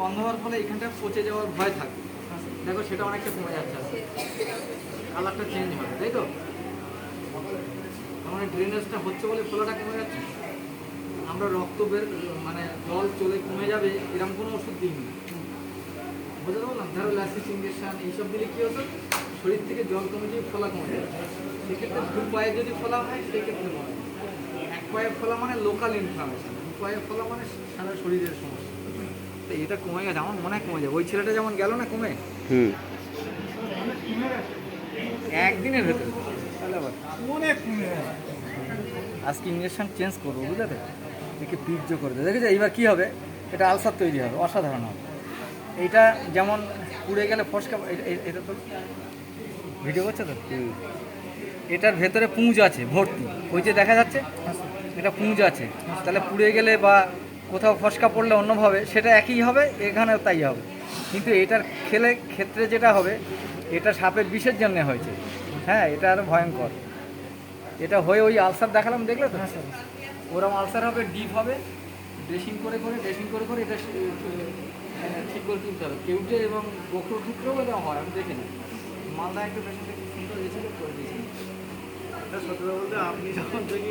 বন্ধ হওয়ার ফলে এখানটা পচে যাওয়ার ভয় থাকে। দেখো, সেটা অনেকটা কমে যাচ্ছে। কালারটা চেঞ্জ হবে, তাই তো? আমার ড্রেনেজটা হচ্ছে বলে ফোলাটা কমে যাচ্ছে? আমরা রক্ত বের মানে জল চলে কমে যাবে এরকম কোনো ওষুধ দিইনি। বুঝতে পারলাম? ধরো ল্যাসিস ইঞ্জেকশন এইসব দিলে কী হতো? শরীর থেকে জল কমে গিয়ে ফোলা কমে যাবে। সেক্ষেত্রে দু পায়ে যদি ফোলা হয়, সেক্ষেত্রে এক পায়ে ফোলা মানে লোকাল ইনফ্লামেশন দু পায়ে ফোলা মানে সারা শরীরের সমস্যা। তো এটা কমে গেছে আমার মনে হয় কমে যাবে। ওই ছেলেটা যেমন গেল না কমে? হুম। একদিনের ভেতরে। তাহলে আবার? অনেক কমে আজকে ইঞ্জেকশন চেঞ্জ করব বুঝলে তো? একে পিজ্জ করে দেবে দেখেছ এইবার কী হবে? এটা আলসার তৈরি হবে অসাধারণ হবে। এইটা যেমন পুড়ে গেলে ফসকা এটা তো ভিডিও করছে তো? এটার ভেতরে পুঁজ আছে ভর্তি। ওই যে দেখা যাচ্ছে এটা পুঁজ আছে। তাহলে পুড়ে গেলে বা কোথাও ফসকা পড়লে অন্যভাবে সেটা একই হবে এখানেও তাই হবে। কিন্তু এটার খেলে ক্ষেত্রে যেটা হবে এটা সাপের বিষের জন্য হয়েছে। হ্যাঁ এটা আরও ভয়ঙ্কর। এটা হয়ে ওই আলসার দেখালাম দেখলে তো? হ্যাঁ ওরম আলসার হবে ডিপ হবে ড্রেসিং করে করে ড্রেসিং করে করে এটা সে- ঠিক করে তুলতে হবে। কেউটে এবং গোখরো টুকরোও এটা হয় আমি দেখিনি মালদা একটা পেশেন্টে সুন্দর গেছিল করে দিয়েছিল এটা সত্যি বলতে আপনি যখন থেকে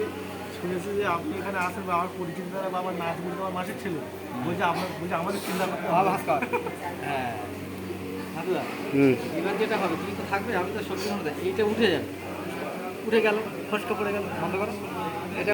শুনেছি যে আপনি এখানে আসেন বা আমার পরিচিত দ্বারা বা আমার নাচ গুলি আমার মাসের ছেলে বলছে আপনার বলছে আমাদের চিন্তা করতে হবে। হ্যাঁ। এবার যেটা হবে তুমি তো থাকবে আমি তো সত্যি এইটা উঠে যাবে। উঠে গেল ফসকা পড়ে গেল বন্ধ করো। এটা